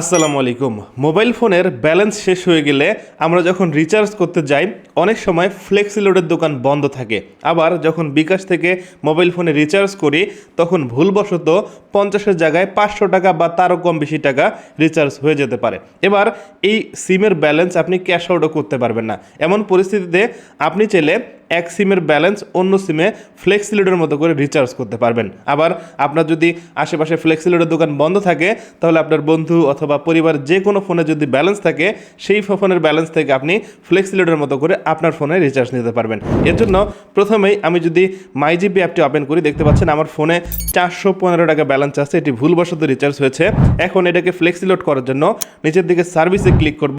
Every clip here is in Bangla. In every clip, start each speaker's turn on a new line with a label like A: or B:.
A: আসসালামু আলাইকুম। মোবাইল ফোনের ব্যালেন্স শেষ হয়ে গেলে আমরা যখন রিচার্জ করতে যাই, অনেক সময় ফ্লেক্সি লোডের দোকান বন্ধ থাকে। আবার যখন বিকাশ থেকে মোবাইল ফোনে রিচার্জ করি, তখন ভুলবশত পঞ্চাশের জায়গায় পাঁচশো টাকা বা তারও কম বেশি টাকা রিচার্জ হয়ে যেতে পারে। এবার এই সিমের ব্যালেন্স আপনি ক্যাশ আউটও করতে পারবেন না। এমন পরিস্থিতিতে আপনি চাইলে এক সিমের ব্যালেন্স অন্য সিমে ফ্লেক্সিলোডের মতো করে রিচার্জ করতে পারবেন। আবার আপনার যদি আশেপাশে ফ্লেক্সিলোডের দোকান বন্ধ থাকে, তাহলে আপনার বন্ধু অথবা পরিবার যে কোনো ফোনে যদি ব্যালেন্স থাকে, সেই ফোনের ব্যালেন্স থেকে আপনি ফ্লেক্সিলোডের মতো করে আপনার ফোনে রিচার্জ নিতে পারবেন। এর জন্য প্রথমেই আমি যদি মাই জিপি অ্যাপটি ওপেন করি, দেখতে পাচ্ছেন আমার ফোনে চারশো পনেরো টাকা ব্যালেন্স আছে। এটি ভুলবশত রিচার্জ হয়েছে। এখন এটাকে ফ্লেক্সিলোড করার জন্য নিচের দিকে সার্ভিসে ক্লিক করব।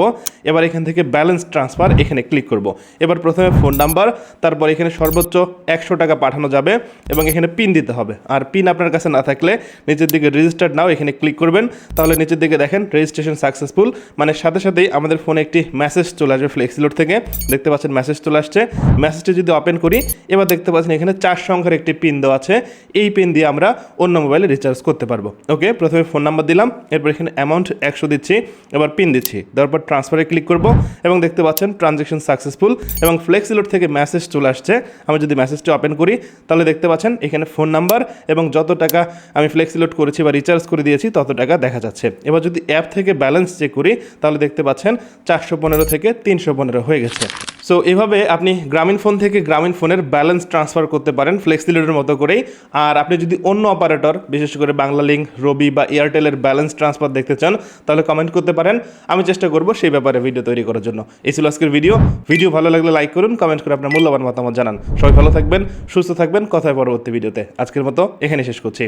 A: এবার এখান থেকে ব্যালেন্স ট্রান্সফার এখানে ক্লিক করব। এবার প্রথমে ফোন নাম্বার তারপর এখানে সর্বোচ্চ একশো টাকা পাঠানো যাবে এবং এখানে পিন দিতে হবে। আর পিন আপনার কাছে না থাকলে নিচের দিকে রেজিস্টার্ড নাও এখানে ক্লিক করবেন। তাহলে নিচের দিকে দেখেন রেজিস্ট্রেশন সাকসেসফুল মানে সাথে সাথেই আমাদের ফোনে একটি মেসেজ চলে আসবে ফ্লেক্সিলোড থেকে। দেখতে পাচ্ছেন মেসেজ চলে আসছে। মেসেজটি যদি ওপেন করি, এবার দেখতে পাচ্ছেন এখানে চার সংখ্যার একটি পিন দেওয়া আছে। এই পিন দিয়ে আমরা অন্য মোবাইলে রিচার্জ করতে পারব। ওকে প্রথমে ফোন নাম্বার দিলাম, এরপর এখানে অ্যামাউন্ট একশো দিচ্ছি, এবার পিন দিচ্ছি। তারপর ট্রান্সফারে ক্লিক করব এবং দেখতে পাচ্ছেন ট্রানজ্যাকশন সাকসেসফুল এবং ফ্লেক্সিলোড থেকে মেসেজ চলে আসছে। আমি যদি মেসেজটি ওপেন করি, তাহলে দেখতে পাচ্ছেন এখানে ফোন নাম্বার এবং যত টাকা আমি ফ্লেক্সিলোড করেছি বা রিচার্জ করে দিয়েছি, তত টাকা দেখা যাচ্ছে। এবার যদি অ্যাপ থেকে ব্যালেন্স চেক করি, তাহলে দেখতে পাচ্ছেন চারশো পনেরো থেকে তিনশো পনেরো হয়ে গেছে। সো এভাবে আপনি গ্রামীণ ফোন থেকে গ্রামীণ ফোনের ব্যালেন্স ট্রান্সফার করতে পারেন ফ্লেক্সিলোডের মতো করেই। আর আপনি যদি অন্য অপারেটর বিশেষ করে বাংলা লিঙ্ক রবি বা এয়ারটেলের ব্যালেন্স ট্রান্সফার দেখতে চান, তাহলে কমেন্ট করতে পারেন। আমি চেষ্টা করব সেই ব্যাপারে ভিডিও তৈরি করার জন্য। এই ছিল আজকের ভিডিও ভিডিও ভালো লাগলে লাইক করুন কমেন্ট করে আপনার মূল্যবান মতামত জানান। সবাই ভালো থাকবেন, সুস্থ থাকবেন। কথায় পরবর্তী ভিডিওতে আজকের মতো এখানে শেষ করছি।